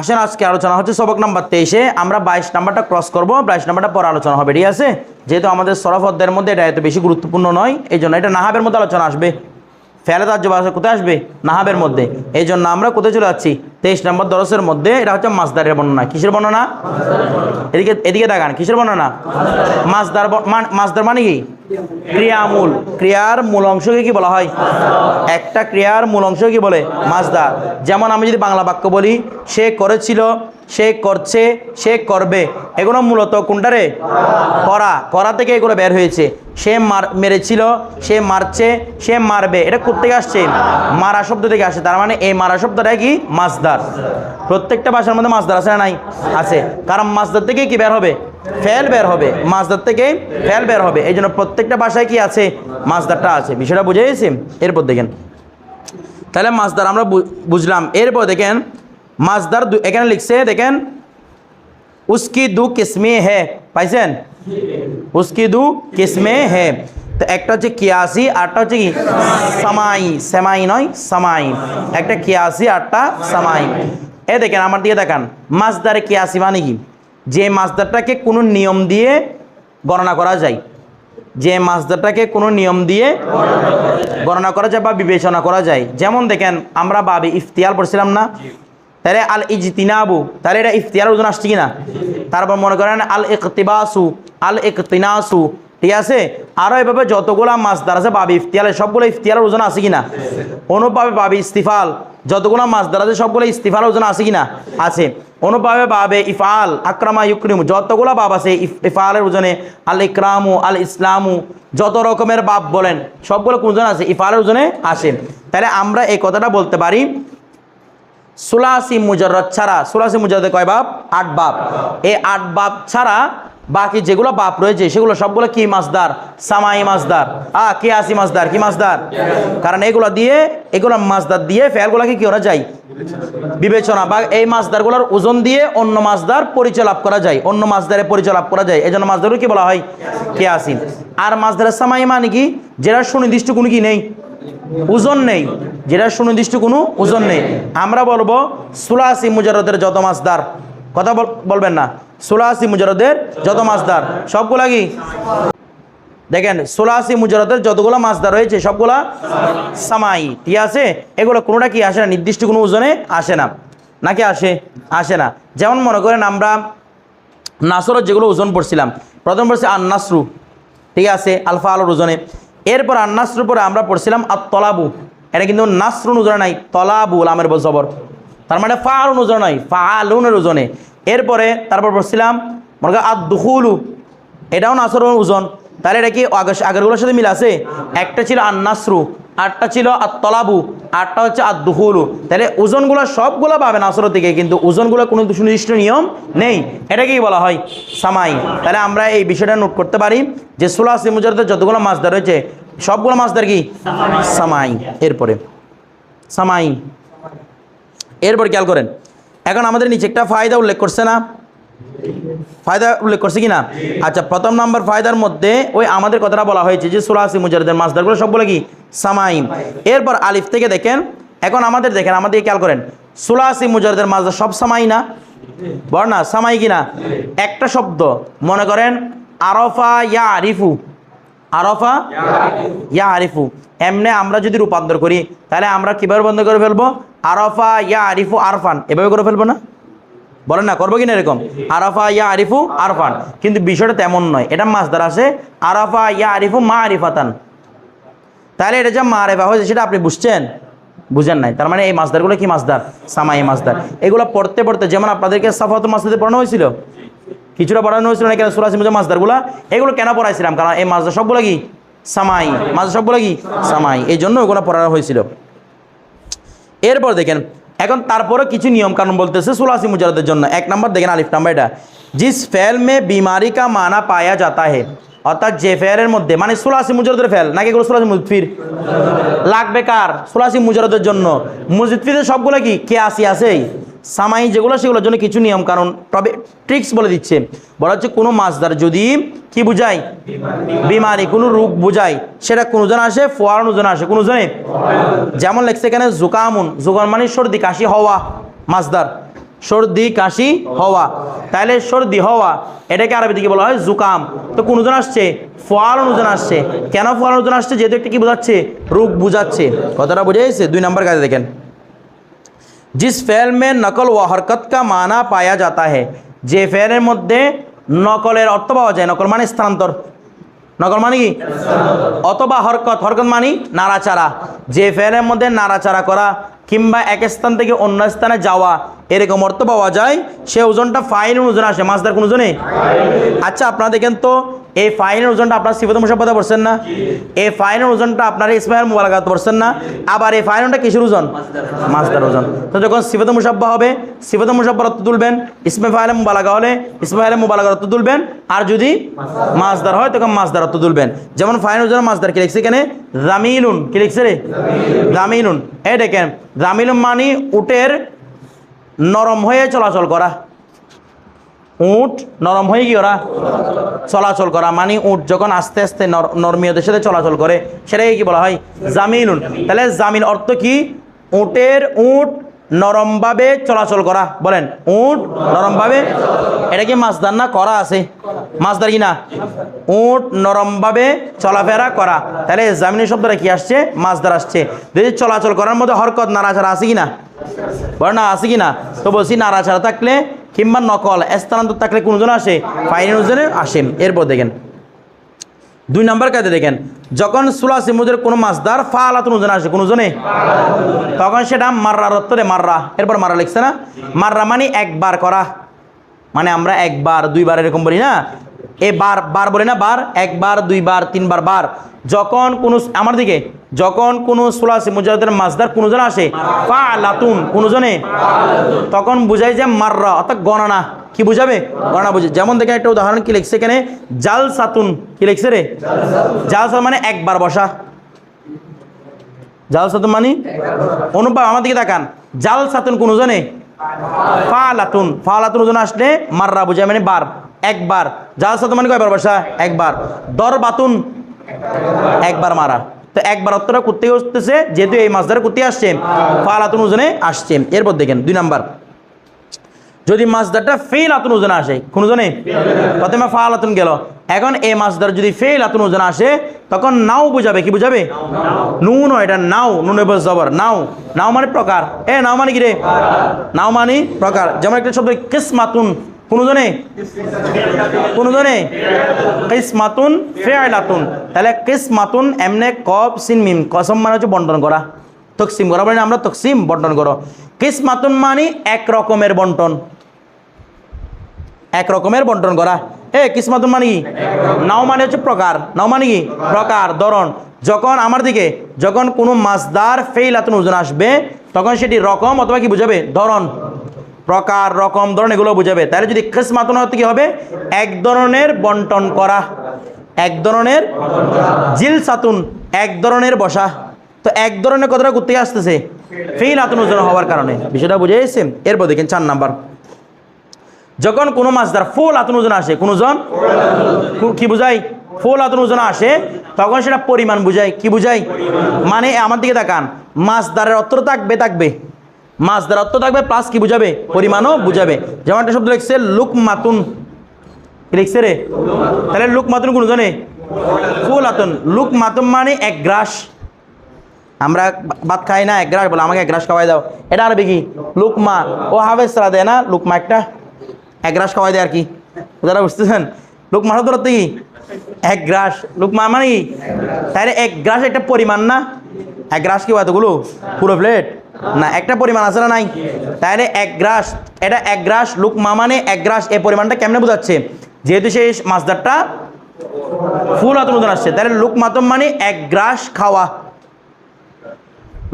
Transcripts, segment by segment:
আসেন, আজকে আলোচনা হচ্ছে সবক নাম্বার তেইশে। আমরা বাইশ নাম্বারটা ক্রস করব, বাইশ নাম্বারটা পরে আলোচনা হবে, ঠিক আছে? যেহেতু আমাদের সরফ অধ্যায়ের মধ্যে এটা এত বেশি গুরুত্বপূর্ণ নয়, এই জন্য এটা নাহাবের মধ্যে আলোচনা আসবে। ফেলে তার জবাব কোথায় আসবে? নাহাবের মধ্যে। এই জন্য আমরা কোথায় চলে যাচ্ছি? তেইশ নম্বর দরসের মধ্যে, এটা হচ্ছে মাছদারের বর্ণনা। কিসের বর্ণনা? এদিকে এদিকে দেখান কিসের বর্ণনা? মাছদার মাছদার মানে কি? ক্রিয়ামূল। ক্রিয়ার মূল অংশকে কি বলা হয়? একটা ক্রিয়ার মূল অংশ কি বলে? মাছদার যেমন আমি যদি বাংলা বাক্য বলি, সে করেছিল সে করছে, সে করবে। এগুলো মূলত কোনটারে? করা। করা থেকে এগুলো বের হয়েছে। সে মার মেরেছিল, সে মারছে, সে মারবে। এটা কোথেকে আসছে? মারা শব্দ থেকে আসে তার মানে এই মারা শব্দটা কি? মাছদার। প্রত্যেকটা ভাষার মধ্যে মাছদার আছে নাই? আছে। কারণ মাছদার থেকে কি বের হবে? ফেল বের হবে। মাছদার থেকে ফেল বের হবে। এই জন্য প্রত্যেকটা ভাষায় কি আছে? মাছদারটা আছে। বিষয়টা বুঝে গেছি এরপর দেখেন। তাহলে মাছদার আমরা বুঝলাম। এরপর দেখেন মাছদার দু- এখানে লিখছে, দেখেন উস্কি দু কিসমে হে, পাইছেন? উস্কি দু কিসমে হে। তো একটা হচ্ছে কিয়াসি আরটা হচ্ছে কি? সামাই, সেমাই নয়, সামাই। একটা কিয়াসি আরটা সামাই। এ দেখেন, আমার দিকে দেখান। মাছদারে কিয়াসি মানে কি? যে মাছদারটাকে কোনো নিয়ম দিয়ে গণনা করা যায়। যে মাছদারটাকে কোনো নিয়ম দিয়ে গণনা করা যায় বা বিবেচনা করা যায়। যেমন দেখেন, আমরা বাবে ইফতিয়ার পড়ছিলাম না? তাহলে আল ইজতিনাবু তাহলে এটা ইফতিয়ার ওজন আসছে কিনা? তারপর মনে করেন আল ইকতিবাসু আল ইকতিনাসু ঠিক আছে? আরও এভাবে যতগুলা মাছদার আছে, বাবে ইফতিয়ার, সবগুলো ইফতিয়ার ওজন আছে কিনা? অনুভাবে বাবে ইস্তিফাল, যতগুলো মাছদার আছে, সবগুলো ইস্তিফাল ওজন আছে কিনা? আছে। অনুভাবে বাবে ইফাল আক্রামা ইউক্রিমু, যতগুলো বাব আছে, ইফ- ইফালের ওজনে আল ইকরামু আল ইসলামু যত রকমের বাপ বলেন, সবগুলো কোনজন আছে? ইফালের ওজনে আসে। তাহলে আমরা এই কথাটা বলতে পারি সুলাসি মুজরত ছাড়া, সুলাসি মুজরতে কয় বাপ? আট বাপ। এই আট বাপ ছাড়া বাকি যেগুলো বাপ রয়েছে, সেগুলো সবগুলো কি মাছদার? সামাই মাছদার। আ কে আসি মাছদার, কি মাছদার? কারণ এগুলো দিয়ে, এগুলো মাছদার দিয়ে ফেলগুলোকে কি করা যায়? বিবেচনা। বা এই মাছদারগুলোর ওজন দিয়ে অন্য মাছদার পরিচয় করা যায়। অন্য মাছদারের পরিচয় করা যায়। এই জন্য মাছদারও কি বলা হয় কে আসি আর মাছদারের সামাই মানে কি? যেটা সুনির্দিষ্ট কোনো কি নেই। ওজন নেই। যেটা সুনির্দিষ্ট কোনো ওজন নেই। আমরা বলব সুলাসি মুজারদের যত মাছদার। কথা বল- বলবেন না। সুলাসি মুজারদের যত মাছদার। সবগুলা কি? দেখেন, সোলাসি মুজারতের যতগুলো মাছদার রয়েছে, সবগুলা সামাই। ঠিক আছে? এগুলো কোনোটা কি আসে না? নির্দিষ্ট কোনো ওজনে আসে না। নাকি আসে? আসে না। যেমন মনে করেন আমরা নাসরের যেগুলো ওজন পড়ছিলাম, প্রথম পড়ছি আন নাসরু ঠিক আছে? আলফা আলোর ওজনে। এরপর আন্নাসর উপরে পরে আমরা পড়ছিলাম আর তলাবু এটা কিন্তু নাসরুন উজরা নাই, তলাবু আমের জবর তার মানে ফা আলুন নাই নয় ফা আলুনের ওজনে এরপরে তারপর পড়ছিলাম, মনে করেন আর দুহুলু এটাও নাসরুন ওজন তাহলে এটা কি আগের আগেরগুলোর সাথে মিল আছে? একটা ছিল আর নাসরু আটটা ছিল আর তলাবু আটটা হচ্ছে আর দুহুলু তাহলে ওজনগুলো সবগুলো পাবে নাসর থেকে কিন্তু ওজনগুলো কোনো সুনির্দিষ্ট নিয়ম নেই। এটাকেই বলা হয় সামাই। তাহলে আমরা এই বিষয়টা নোট করতে পারি যে সোলাসি মুজারদের যতগুলো মাছদার রয়েছে, সবগুলো মাছ মাছদার কি? সামাই। এরপরে, সামাই। এরপর খেয়াল করেন। এখন আমাদের নিচে একটা ফায়দা উল্লেখ করছে না। ফায়দা উল্লেখ করছে কি না আচ্ছা প্রথম নাম্বার ফায়দার মধ্যে ওই আমাদের কথাটা বলা হয়েছে যে সুলাসি মুজারদের মাছদারগুলো বলে কি? সামাইম। এরপর আলিফ থেকে দেখেন, এখন আমাদের দেখেন, আমাদের খেয়াল করেন। সুলাসি মুজারদের মাছদার সব সামাই না? বল না? সামাই কি না একটা শব্দ, মনে করেন, আরফা ইয়া আরিফু আরফা ইয়া আরিফু এমনি আমরা যদি রূপান্তর করি, তাহলে আমরা কীভাবে বন্ধ করে ফেলব? আরফা ইয়া আরিফু আরফান। এভাবে করে ফেলব না? বলেন না, করব কিনা এরকম? আরাফা ইয়া আরিফু আরফান। কিন্তু বিষয়টা তেমন নয়, এটা মাছদার আছে। আরাফা ইয়া আরিফু মা আরিফাতান। তাহলে এটা যে মা আরিফা হয়েছে, সেটা আপনি বুঝছেন? বুঝেন নাই। তার মানে এই মাছদারগুলো কি মাছদার সামাই মাছদার এগুলো পড়তে পড়তে যেমন আপনাদেরকে সাফাত মাছদার পড়ানো হয়েছিল? কিছুটা পড়ানো হয়েছিল না কেন মুজা মাছদারগুলা এগুলো কেন পড়াইছিলাম? কারণ এই মাছদার সবগুলো কি? সামাই। মাছ সবগুলো কি? সামাই। এই জন্য ওগুলো পড়ানো হয়েছিল। এরপর দেখেন এখন তারপরে কিছু নিয়মকানুন বলতেছে সুলাসি মুজারদের জন্য। এক নম্বর দেখেন আলিফ নাম্বার এটা। জিস ফেল মে বিমারি কা মানা পায়া যাতা হে। অর্থাৎ যে ফেলের মধ্যে মানে সুলাসি মুজারদের ফেল, নাকি এগুলো সুলাসি মুজফির লাগবে কার? সুলাসি মুজারদের জন্য। মুজফিদের সবগুলো কি? কে আসি আছেই। সামাই যেগুলো, সেগুলোর জন্য কিছু নিয়ম কারণ তবে ট্রিক্স বলে দিচ্ছে। বলা হচ্ছে, কোনো মাছদার যদি কি বুঝায়? বিমারি, কোনো রোগ বুঝায়। সেটা কোনো জন আসে ফোয়ারানো জন আসে, কোনো জনে? যেমন লেখছে এখানে, জুকামুন জুকাম মানে সর্দি, কাশি, হওয়া, মাছদার। সর্দি, কাশি, হওয়া। তাহলে সর্দি, হওয়া, এটাকে আরবি দিকে বলা হয় জুকাম। তো কোন ওজন আসছে? ফল ওজন আসছে। কেন ফল ওজন আসছে? যেহেতু একটা কি বোঝাচ্ছে? রোগ বুঝাচ্ছে। কথাটা বুঝে দুই নম্বর কাজে দেখেন। जिस फेल में नकल व हरकत का माना पाया जाता है যে ফেলের মধ্যে নকলের অর্থ পাওয়া যায় নকল মানে স্থানান্তর নকল মানে কি অথবা হরকত হরকত মানে নাড়াচাড়া যে ফেলের মধ্যে নাড়াচাড়া করা কিংবা এক স্থান থেকে অন্য স্থানে যাওয়া এরকম অর্থ পাওয়া যায় সে ওজনটা ফাইন ওজন আসে মাছদার কোন ওজনে আচ্ছা আপনারা দেখেন তো এই ফাইনের ওজনটা আপনার সিফত মুসাফাতে পড়ছেন না? এই ফাইনের ওজনটা আপনার ইসমাইল মোবালাগাত পড়ছেন না? আবার এই ফাইনটা কিসের ওজন? মাছদার ওজন। তো যখন সিফত মুসাব্বা হবে সিফত মুসাব্বার অর্থ তুলবেন ইসমে ফাইলে মোবালাগা হলে ইসমাইলে মোবালাগার অর্থ তুলবেন, আর যদি মাছদার হয়, তখন মাছদার অর্থ তুলবেন। যেমন ফাইন ওজন মাছদার কি লিখছে এখানে? জামিলুন কি লিখছে রে? জামিলুন এই দেখেন জামিলুন মানি উটের নরম হয়ে চলাচল করা। উট নরম হয়ে কি ওরা চলাচল করা মানে উট যখন আস্তে আস্তে নর- নরমীয়দের সাথে চলাচল করে, সেটাকে কি বলা হয়? জামিনুন তাহলে জামিন অর্থ কি? উটের উট নরমভাবে চলাচল করা। বলেন, উট নরমভাবে, এটা কি মাছদার না করা আছে? মাছদার কি না? উট নরমভাবে চলাফেরা করা। তাহলে জামিনের শব্দটা কি আসছে? মাছদার আসছে। যদি চলাচল করার মধ্যে হরকত, নাড়াচাড়া আছে কি না? বলে না, আছে কি না? তো বলছি, নাড়াচাড়া থাকলে কিংবা নকল, স্থানান্তর থাকলে কোন জন আসে? ফাইনের ওজনে আসে এরপর দেখেন, দুই নম্বর কাজে দেখেন, যখন সুলাসি মুজের কোনো মাছদার ফালাতুন ওজনে আসে, কোন ওজনে? তখন সেটা মাররা অর্থ রে মাররা। এরপর মাররা লিখছে না, মাররা মানে একবার করা। মানে আমরা একবার, দুইবার এরকম বলি না? এ বার বার বলি না বার, একবার, দুইবার, তিনবার, বার। যখন কোনো আমার দিকে, যখন কোনো সুলাসি মুজাহিদের মাছদার কোনো জন আসে পা লাতুন কোনো জনে? তখন বুঝাই যে মাররা, অর্থাৎ গণনা। কি বুঝাবে? গণনা বুঝে যেমন দেখেন একটা উদাহরণ কি লিখছে এখানে? জাল সাতুন কি লিখছে রে? জাল সাতুন মানে একবার বসা। জাল সাতুন মানে? অনুভব আমার দিকে তাকান। জাল সাতুন কোন জনে? ফালাতুন। ফালাতুন ওজন আসলে মাররা বুঝায় মানে বার। একবার। জাল সাতুন মানে কয়বার বসা? একবার। দর বাতুন একবার মারা। তো একবার অর্থটা করতে আসতেছে যেহেতু এই মাছ ধরে করতে আসছে। ফালাতুন ওজনে আসছে। এরপর দেখেন, দুই নাম্বার। যদি মাছ মাছদারটা ফেল আতুন ওজনে আসে, কোন ওজনে? প্রথমে ফাল আতুন গেল। এখন এই মাছ মাছদার যদি ফেল আতুন ওজনে আসে, তখন নাও বুঝাবে, কি বুঝাবে? নুন এটা নাও, নুন জবর। নাও নাও মানে প্রকার। এ, নাও মানে কি রে? নাও মানে প্রকার। যেমন একটা শব্দ কিসমাতুন। কোন জনে কোন জনে কিসমাতুন ফেআলাতুন। তাহলে কিসমাতুন এমনে কব সিন, মিম। কসম মানে হচ্ছে বন্টন করা। তকসিম করা বলে আমরা তকসিম বন্টন করো। কিসমাতুন মানে এক রকমের বন্টন। এক রকমের বন্টন করা। এ, কিসমাতুন মানে কি? নাও মানে হচ্ছে প্রকার। নাও মানে কি? প্রকার, ধরন। যখন আমার দিকে, যখন কোনো মাছদার ফেইলাতুন ওজন আসবে, তখন সেটি রকম অথবা কি বুঝাবে? ধরন। প্রকার রকম ধরন এগুলো বুঝাবে। তাহলে যদি কিসমাতুন অর্থ কি হবে? এক ধরনের বন্টন করা। এক ধরনের জিল সাতুন এক ধরনের বসা। তো এক ধরনের কথাটা করতে আসতেছে ফেইল আতুন ওজন হওয়ার কারণে। বিষয়টা বুঝে এসেছে এরপর দেখেন চার নাম্বার। যখন কোনো মাছদার ফুল আতুন ওজন আসে, কোন ওজন কু- কি বুঝাই? ফুল আতুন ওজন আসে, তখন সেটা পরিমাণ বুঝায়। কি বুঝাই মানে আমার দিকে তাকান, মাছদারের অর্থ থাকবে থাকবে। মাছদার অর্থ থাকবে প্লাস কি বুঝাবে? পরিমাণও বুঝাবে। যেমন একটা শব্দ লিখছে লুক মাতুন লিখছে রে? তাহলে লুক মাতুন কোন জনে? ফুল আতুন লুক মাতুন মানে এক গ্রাস। আমরা ভাত খাই না, এক গ্রাস বলে, আমাকে এক গ্রাস খাওয়াই দাও। এটা আরবি কি? লুকমা। ও হাফেজ সারা দেয় না? লুকমা একটা। এক গ্রাস খাওয়াই দেয় আর কি। যারা বুঝতেছেন? লুকমা ধরতে কি? এক গ্রাস। লুকমা মানে কি? তাহলে এক গ্রাস একটা পরিমাণ না? এক গ্রাস কি এতগুলো? পুরো প্লেট না, একটা পরিমাণ আছে না নাই? তাহলে এক গ্রাস, এটা এক গ্রাস লুকমা মানে এক গ্রাস এই পরিমাণটা কেমনে বোঝাচ্ছে? যেহেতু সেই মাছদারটা ফুল হাতের মতন আসছে, তাহলে লুক মাতম মানে এক গ্রাস খাওয়া।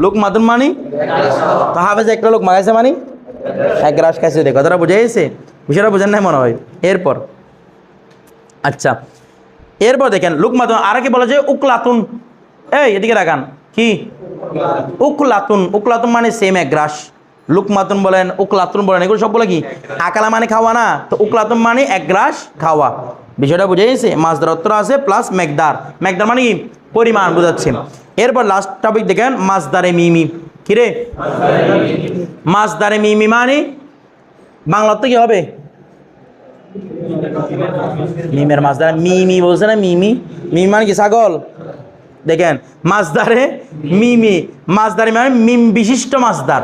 লোক মাতুন মানি? তো হাফেজ একটা লোক মাগাইছে মানে? এক গ্রাস খাইছে দেখো, কথাটা বুঝে গেছে? বিষয়টা বুঝেন নাই মনে হয়। এরপর আচ্ছা এরপর দেখেন, লুক মাতুন আর কি বলা যায় উকলাতুন। এই, এদিকে দেখান কি? উকলাতুন উকলাতুন মানে সেম এক গ্রাস। লুকমাতুন বলেন, উকলাতুন বলেন, এগুলো সব বলে কি? আকালা মানে খাওয়া না? তো উকলাতুন মানে এক গ্রাস খাওয়া। বিষয়টা বুঝে গেছে? মাছদার অত্তর আছে প্লাস মেঘদার। মেঘদার মানে কি? পরিমাণ বোঝাচ্ছে। এরপর লাস্ট টপিক দেখেন মাছদারে মিমি। কিরে মাছদারে মিমি মানে? বাংলা তো কি হবে? মিমের মাছদার মিমি বলছে না মিমি? মিমি মানে কি, ছাগল? দেখেন, মাছদারে মিমি, মাছদারি মানে মিম বিশিষ্ট মাছদার।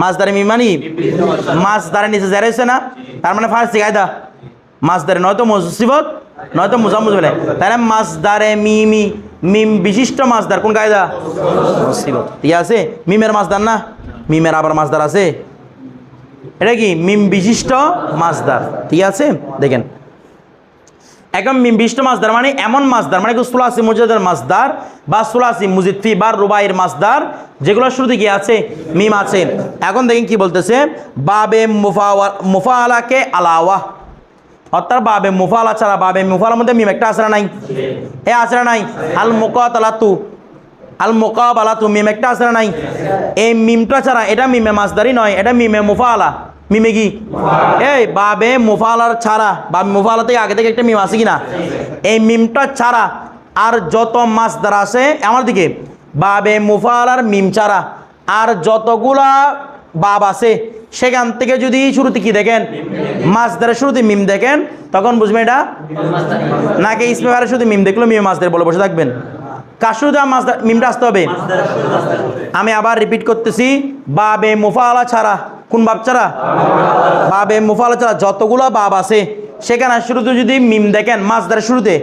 মাছদারে মিম মানে মাছদারে নিচে জেরেছে না, তার মানে ফার্সি কায়দা। মাছদারে নয়তো মুসিবত, নয়তো মুসামুজ বলে। তাহলে মাছদারে মিমি, মিম বিশিষ্ট মাছদার, কোন কায়দা? মুসিবত। ঠিক আছে? মিমের মাছদার না? মিমের আবার মাছদার আছে। এটা কি? মিম বিশিষ্ট মাছদার। ঠিক আছে? দেখেন। একদম মিম বিশিষ্ট মাছদার মানে এমন মাছদার মানে সুলাসি মুজাদের মাছদার বা সুলাসি মুজিদফি বা রুবাইয়ের মাছদার, যেগুলো শুরুতে কি আছে? মিম আছে। এখন দেখেন কি বলতেছে? বাবে মুফাওয়া মুফালাকে আলাওয়া অর্থাৎ বাবে মুফালা ছাড়া, বাবে মুফালার মধ্যে মিম একটা না নাই? এ না নাই? আল মুকাতালাতু, আল মোকাবালাতু মিম একটা না নাই? এই মিমটা ছাড়া এটা মিমে মাছদারি নয়, এটা মিমে মুফালা মিমে কি? এই বাবে মুফালার ছাড়া বা মুফালা থেকে আগে থেকে একটা মিম আছে কি না এই মিমটা ছাড়া আর যত মাছদার আছে, আমার দিকে বাবে মুফালার মিম ছাড়া আর যতগুলা বাব আছে, সেখান থেকে যদি শুরুতে কি দেখেন? মাছদারের শুরুতে মিম দেখেন, তখন বুঝবেন এটা নাকি ইসমেবারের শুধু মিম দেখল, মিমে মাছদের বলে বসে থাকবেন। শুরুতে মাছ মিমটা আসতে হবে? আমি আবার রিপিট করতেছি বাবে মুফালা ছাড়া কোন বাপ ছাড়া? বাবে মুফালা ছাড়া যতগুলো বাব আছে, সেখানে শুরুতে যদি মিম দেখেন মাছ মাছদারের শুরুতে,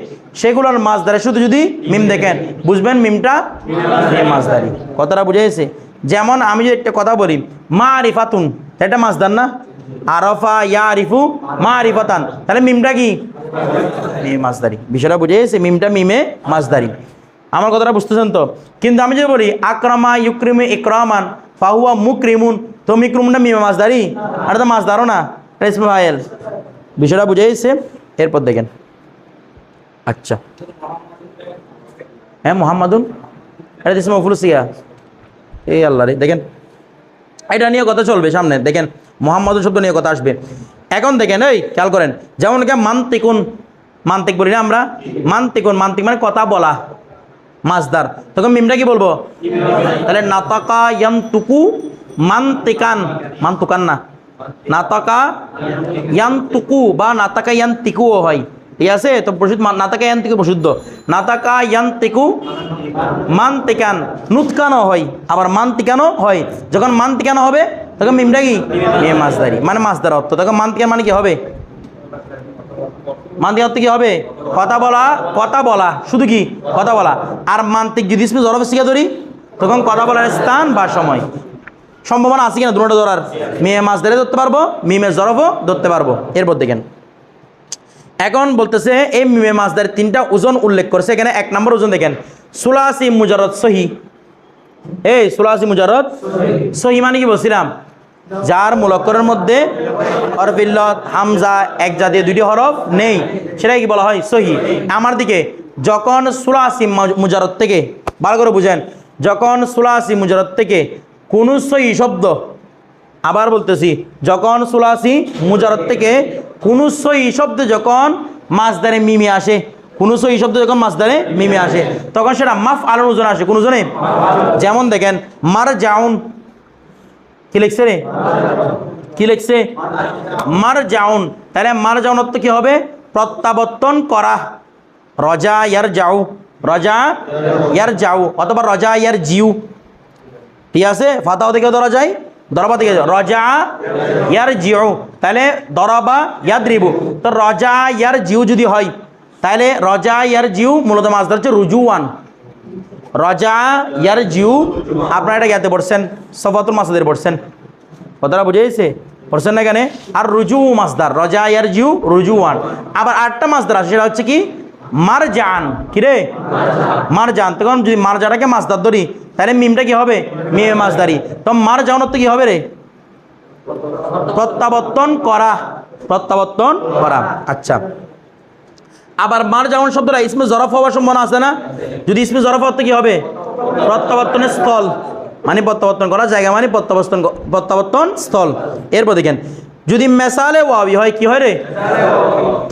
সেগুলোর মাছ মাছদারের শুধু যদি মিম দেখেন, বুঝবেন মিমটা মিম মাছদারি কথাটা বুঝে গেছে? যেমন আমি যদি একটা কথা বলি মা আরিফাতুন এটা মাছ মাছদার না? আরফা ইয়া আরিফু মা আরিফাতান তাহলে মিমটা কি? মিমে মাছদারি বিষয়টা বুঝে গেছে, মিমটা মিমে মাছ মাছদারি আমার কথাটা বুঝতেছেন তো? কিন্তু আমি যদি বলি, আক্রমা ইউক্রিমে ইক্রমান, ফাহুয়া মুক্রিমুন তো মিক্রুমটা মিমে মাছ মাছদারি? আর তো মাছদারও না রেসমে বিষয়টা বুঝে গেছে। এরপর দেখেন। আচ্ছা। হ্যাঁ মোহাম্মদুন। এটা দিস মফুল সিয়া। এই আল্লাহ রে, দেখেন। এটা নিয়ে কথা চলবে সামনে। দেখেন মোহাম্মদ শব্দ নিয়ে কথা আসবে। এখন দেখেন, এই, খেয়াল করেন। যেমন কে মান্তিকুন। মান্তিক বলি না আমরা। মান্তিকুন, মান্তিক মানে কথা বলা। মাছদার। তখন মিমটা কি বলব? তাহলে নাতাকা ইয়ান্তুকু মান্তিকান, মান্তুকান না, নাতাকা ইয়ান্তুকু বা নাতাকা ইয়ান্তিকুও হয়। ঠিক আছে? তো প্রসিদ্ধ নাতাকা ইয়ান্তিকু প্রসিদ্ধ। নাতাকা ইয়ান্তিকু মান্তিকান নুৎকানো হয়, আবার মান্তিকানো হয়। যখন মান্তিকানো হবে, তখন মিমটা কি? মিম মাছদারি। মানে মাছদার অর্থ। তখন মান্তিকান মানে কি হবে? মান্তিক অর্থ কি হবে? কথা বলা কথা বলা। শুধু কি? কথা বলা। আর মান্তিক যদি জরফ শিখে ধরি, তখন কথা বলার স্থান বা সময়। সম্ভাবনা আছে কিনা দুটো ধরার? মেয়ে মাছ ধরে ধরতে পারব মিমে জরফও ধরতে পারব। এরপর দেখেন। এখন বলতেছে এই মিমে মাছদের তিনটা ওজন উল্লেখ করেছে। এখানে এক নম্বর ওজন দেখেন। সুলাসি মুজারত সহি। এই সুলাসি মুজারত সহি। মানে কি বলছিলাম? যার মূলকরের মধ্যে হরফিল্লত হামজা এক জাতীয় দুইটি হরফ নেই। সেটাই কি বলা হয়? সহি। আমার দিকে যখন সুলাসি মুজারত থেকে ভালো করে বুঝেন। যখন সুলাসি মুজারত থেকে কোনো শব্দ। আবার বলতেছি, যখন সুলাসি মুজারত থেকে কোনো সহি শব্দ যখন মাছদারে মিমি আসে, কোনো সহি শব্দ যখন মাছদারে মিমি আসে, তখন সেটা মাফ আলোর ওজন আসে। কোন ওজনে যেমন দেখেন মার জাউন কি লিখছে রে? কি লিখছে? মার জাউন তাহলে মার জাউন অর্থ কি হবে? প্রত্যাবর্তন করা। রজা ইয়ার যাও রজা ইয়ার যাও অথবা রজা ইয়ার জিউ ঠিক আছে? ফাতাও থেকে ধরা যায়, দরবা থেকে রজা ইয়ার জিউ তাহলে দরবা ইয়াদ রিবু তো রজা ইয়ার জিউ যদি হয়, তাহলে রজা ইয়ার জিউ মূলত মাছ ধরছে রুজুয়ান রজা ইয়ার জিউ আপনারা এটা জ্ঞাতে পড়ছেন, সফাতুল মাসাদের পড়ছেন। কথাটা বুঝে গেছে? পড়ছেন না এখানে? আর রুজু মাছদার রজা ইয়ার জিউ রুজুয়ান আবার আটটা মাছদার আছে, সেটা হচ্ছে কি? মার জান কিরে? মার জান তখন যদি মার জাটাকে মাছদার ধরি, তাহলে মিমটা কি হবে? মিমে মাছদারি তো মার জাউন তো কি হবে রে? প্রত্যাবর্তন করা। প্রত্যাবর্তন করা। আচ্ছা। আবার মার যেমন শব্দটা ইসমে জরফ হওয়ার সম্ভাবনা আছে না? যদি ইসমে জরফ হতে কি হবে? প্রত্যাবর্তনের স্থল। মানে প্রত্যাবর্তন করা জায়গা মানে প্রত্যাবর্তন প্রত্যাবর্তন স্থল। এরপর দেখেন যদি মেসালে ওয়াবি হয়, কি হয় রে?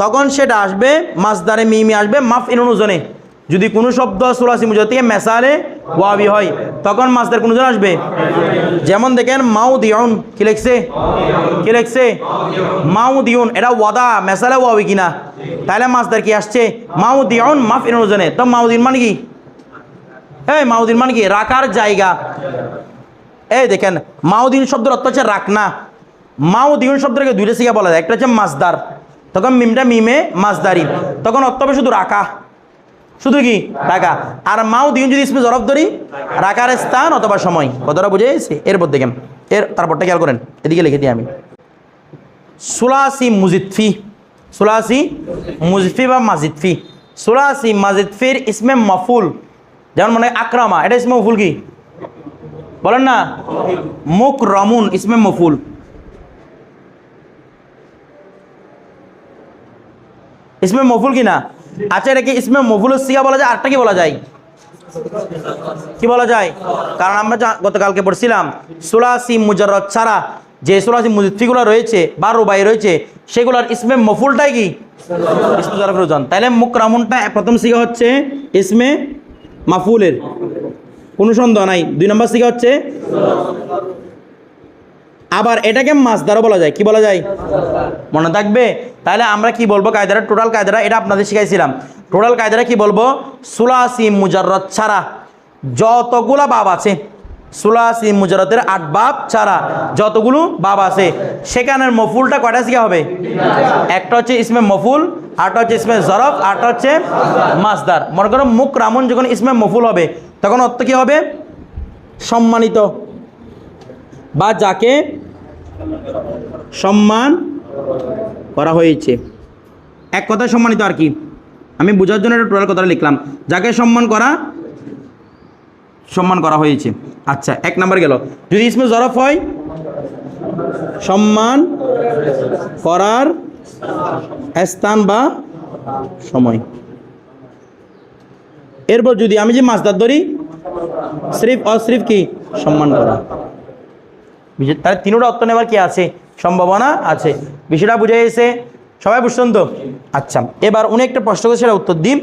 তখন সেটা আসবে মাছদারে মিমি আসবে মাফ ইনুন ওজনে যদি কোনো শব্দ সুলাসি মুজাদ থেকে মেসালে ওয়াবি হয়, তখন মাসদার কোনজন আসবে? যেমন দেখেন মাউ দিউন কি লিখছে? কি লিখছে? মাউ দিউন এটা ওয়াদা, মেসালে ওয়াবি কিনা? তাহলে মাসদার কি আসছে? মাউ দিউন মাফ ইনুজনে তো মাউদিন মানে কি? এই মাউদিন মানে কি? রাখার জায়গা। এই দেখেন মাউদিন শব্দের অর্থ হচ্ছে রাখনা। মাউদিন শব্দটাকে দুইটা শিখা বলা যায়। একটা হচ্ছে মাসদার তখন মিমটা মিমে মাসদারি তখন হবে শুধু রাখা শুধু কি? রাখা আর মাউ দিন যদি ইসমে জরফ ধরি রাখার স্থান অথবা সময়। কতটা বুঝে এরপর দেখেন এর তারপরটা খেয়াল করেন, এদিকে লিখে দিই আমি। সুলাসি মুজিদফি সুলাসি মুজিদফি বা মাজিদফি। সুলাসি মাজিদফির ইসমে মফুল, যেমন মানে আক্রামা। এটা ইসমে মফুল কি? বলেন না? মুখ রমুন ইসমে মফুল। ইসমে মফুল কি না আচ্ছা এটা কি ইসমে মফুল সিয়া বলা যায়? আরটা কি বলা যায়? কি বলা যায়? কারণ আমরা গতকালকে পড়ছিলাম, সুলাসি মুজাররদ ছাড়া যে সুলাসি মুজিদফিগুলো রয়েছে বা রুবাই রয়েছে, সেগুলোর ইসমে মফুলটাই কি? ইসমে ওজন। তাইলে মুখ রামুনটা প্রথম সিগা হচ্ছে ইসমে মাফুলের। কোনো সন্দেহ নাই। দুই নম্বর সিগা হচ্ছে আবার এটাকে মাছদারও বলা যায়। কি বলা যায়? মনে থাকবে? তাহলে আমরা কি বলব কায়দারা টোটাল কায়দারা এটা আপনাদের শিখাইছিলাম। টোটাল কায়দারা কি বলব? সুলাসি মুজাররত ছাড়া যতগুলা বাব আছে, সুলাসি মুজারতের আট বাব ছাড়া যতগুলো বাব আছে, সেখানের মফুলটা কয়টা শিখা হবে? একটা হচ্ছে ইসমে মফুল আরটা হচ্ছে ইসমে জরফ আরটা হচ্ছে মাসদার মনে করো মুখ রামন যখন ইসমে মফুল হবে, তখন অর্থ কি হবে? সম্মানিত। বা যাকে সম্মান করা হয়েছে। এক কথায় সম্মানিত আর কি? আমি বোঝার জন্য একটা টোটাল কথাটা লিখলাম। যাকে সম্মান করা সম্মান করা হয়েছে। আচ্ছা এক নাম্বার গেল। যদি ইসমে জরফ হয়, সম্মান করার স্থান বা সময়। এরপর যদি আমি যে মাছদার ধরি, সিরিফ, অসরিফ কি? সম্মান করা। তাহলে তিনোটা অর্থ নেবার কি আছে? সম্ভাবনা আছে। বিষয়টা বুঝে গেছে? সবাই বুঝছেন তো? আচ্ছা এবার উনি একটা প্রশ্ন করে সেটা উত্তর দিন।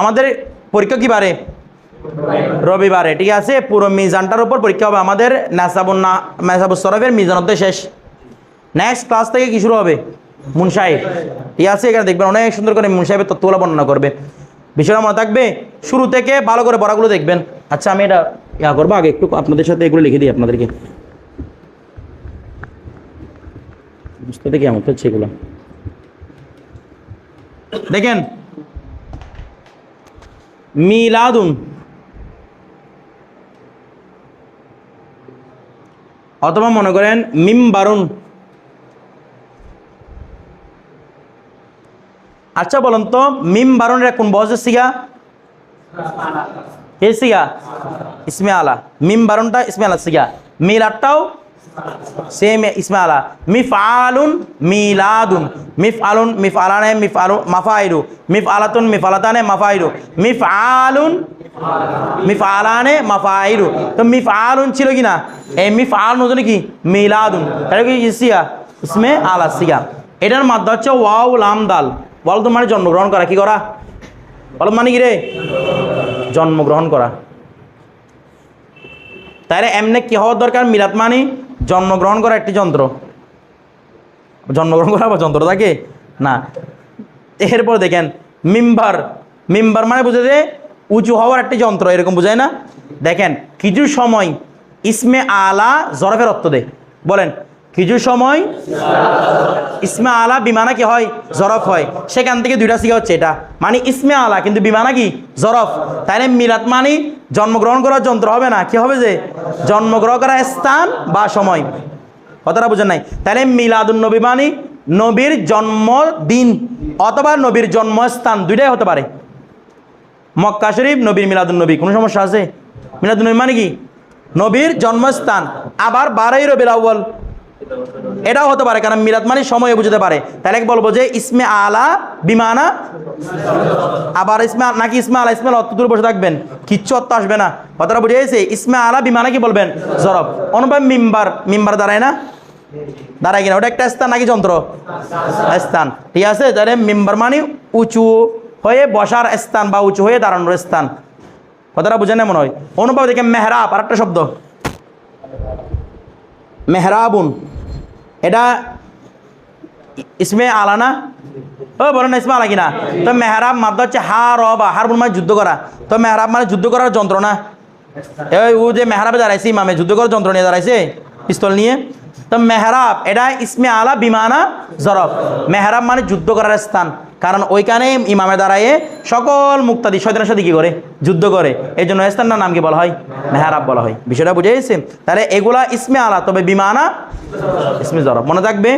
আমাদের পরীক্ষা কি বারে? রবিবারে, ঠিক আছে? পুরো মিজানটার উপর পরীক্ষা হবে আমাদের নাসাবুন না নাসাবুল সরফের মিজান অধ্যায় শেষ। নেক্সট ক্লাস থেকে কি শুরু হবে? মুনসাহেব ঠিক আছে? এখানে দেখবেন অনেক সুন্দর করে মুন সাহেবের তথ্যগুলো বর্ণনা করবে। বিষয়টা মনে থাকবে, শুরু থেকে ভালো করে পড়াগুলো দেখবেন। আচ্ছা আমি এটা ইয়া করব, আগে একটু আপনাদের সাথে এগুলো লিখে দিই আপনাদেরকে। বুঝতে থেকে এমন হচ্ছে এগুলো। দেখেন। মিলাদুন। অথবা মনে করেন মিমবারুন। আচ্ছা বলুন তো মিম বারুনের কোন বয়সের সিগা? কে সিগা? ইসমে আলা। মিম বারুনটা ইসমে আলা সিগা। মিলাদটাও সেম ইসমে আলা মিফআলুন মিলাদুন মিফআলুন মিফআলানে মিফআলু মাফাইলু মিফআলাতুন মিফআলাতানে মাফাইলু মিফআলুন মিফআলানে মাফাইলু তো মিফআলুন ছিল কি না এই মিফআল নতুন কি মিলাদুন এটা কি সিগা ইসমে আলা সিগা এটার মাধ্যমে হচ্ছে ওয়াও লাম দাল ওয়াল তো মানে জন্মগ্রহণ করা কি করা বলো মানে কি রে জন্মগ্রহণ করা তাহলে এমনি কি হওয়ার দরকার মিলাদ মানে জন্মগ্রহণ করা একটি যন্ত্র। জন্মগ্রহণ করা বা যন্ত্র থাকে না। এরপর দেখেন, মিম্বার। মিম্বার মানে বুঝে যে উঁচু হওয়ার একটি যন্ত্র, এরকম বোঝায় না? দেখেন, কিছু সময় ইসমে আলা জরফের অর্থ দে বলেন কিছু সময় ইসমে আলা বিমানা কি হয়? জরফ হয়। সেখান থেকে দুইটা শিখা হচ্ছে এটা। মানে ইসমে আলা, কিন্তু বিমানা কি? জরফ। তাইলে মিলাত মানে জন্মগ্রহণ করার যন্ত্র হবে না। কি হবে যে? জন্মগ্রহণ করার স্থান বা সময়। কথাটা বুঝেন নাই? তাহলে মিলাদুন নবী মানে নবীর জন্মদিন অথবা নবীর জন্মস্থান। দুইটাই হতে পারে। মক্কা শরীফ, নবীর মিলাদুন নবী। কোনো সমস্যা আছে? মিলাদুন নবী মানে কি? নবীর জন্মস্থান। আবার বারোই রবির আউ্বল এটাও হতে পারে কারণ মিলাদ মানে সময় বুঝতে পারে। তাহলে বলব যে, ইসমে আলা বিমানা? আবার ইসমে নাকি ইসমে আলা? ইসমে অত বসে থাকবেন। কিচ্ছু অর্থ আসবে না। কথাটা বুঝে গেছে? ইসমে আলা বিমানা কি বলবেন? জরব। অনুভব মিম্বার মিম্বার দাঁড়ায় না? দাঁড়ায় কিনা? ওটা একটা স্থান নাকি যন্ত্র? স্থান। ঠিক আছে? তাহলে মিম্বার মানে উঁচু হয়ে বসার স্থান বা উঁচু হয়ে দাঁড়ানোর স্থান। কথাটা বুঝে না মনে হয়? অনুভব দেখে মেহরাব আর একটা শব্দ। মেহরাবুন। এটা ইসমে আলা না? ও, বলো না ইসমে আলা কিনা? তো মেহরাব মাদ্দ হচ্ছে হার বা, হার মানে যুদ্ধ করা। তো মেহরাব মানে যুদ্ধ করার যন্ত্র না এই ও যে মেহরাবে দাঁড়াইছে, ইমামে, যুদ্ধ করার যন্ত্র নিয়ে দাঁড়াইছে, পিস্তল নিয়ে। তো মেহরাব, এটা ইসমে আলা, বিমানা জরব মেহরাব মানে যুদ্ধ করার স্থান। কারণ ওইখানে ইমামে দাঁড়ায়ে সকল মুক্তাদি শয়তানের সাথে কি করে? যুদ্ধ করে। এই জন্য ইস্তান্নার নাম কি বলা হয়? মেহরাব বলা হয়। বিষয়টা বুঝে গেছে তাহলে এগুলা ইসমে আলা, তবে বিমানা ইসমে জরব। মনে থাকবে?